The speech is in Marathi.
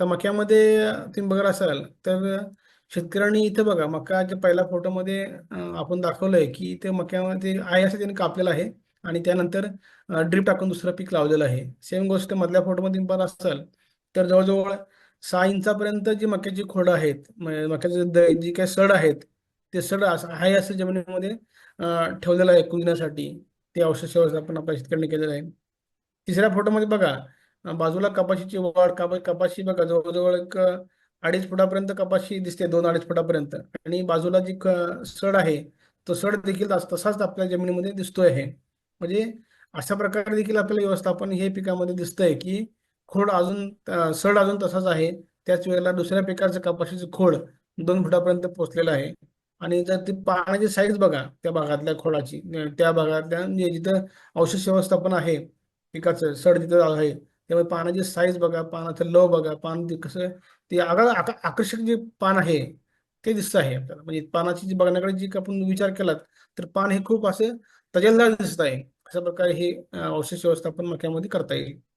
तर मक्यामध्ये तुम्ही बघत असाल तर शेतकऱ्यांनी इथे बघा मकाच्या पहिल्या फोटोमध्ये आपण दाखवलंय की इथे मक्यामध्ये आहे असं त्यांनी कापलेलं आहे आणि त्यानंतर ड्रीप टाकून दुसरं पीक लावलेलं आहे. सेम गोष्ट मधल्या फोटोमध्ये तुम्ही बघत असाल तर जवळजवळ सहा इंचापर्यंत जी मक्याची खोडं आहेत म- मक्याचे द- जी काही सड आहेत ते सड असं आहे असं जमिनीमध्ये ठेवलेलं आहे कुजण्यासाठी. ते औषध व्यवस्थापन आपल्या शेतकऱ्यांनी केलेलं आहे. तिसऱ्या फोटोमध्ये बघा बाजूला कपाशीची वाढ कपा कपाशी बघा जवळजवळ एक अडीच फुटापर्यंत कपाशी दिसते दोन अडीच फुटापर्यंत. आणि बाजूला जी सड आहे तो सड देखील तसाच आपल्या जमिनीमध्ये दिसतोय आहे म्हणजे अशा प्रकारे देखील आपल्याला व्यवस्थापन हे पिकामध्ये दिसतंय की खोड अजून सड अजून तसाच आहे. त्याच वेळेला दुसऱ्या पिकाचं कपाशीचं खोड दोन फुटापर्यंत पोहोचलेलं आहे. आणि जर ती पाण्याची साईज बघा त्या भागातल्या खोडाची त्या भागातल्या म्हणजे जिथं औषध व्यवस्थापन आहे पिकाचं सड जिथं आहे. त्यामुळे पानाची साईज बघा पानाचं लव बघा पान कसं ते आगळं आकर्षक जे पान आहे ते दिसत आहे आपल्याला. म्हणजे पानाची जी बघण्याकडे जी आपण विचार केलात तर पान हे खूप असं तजेलदार दिसत आहे. अशा प्रकारे हे अं, औषध व्यवस्थापन मक्यामध्ये करता येईल.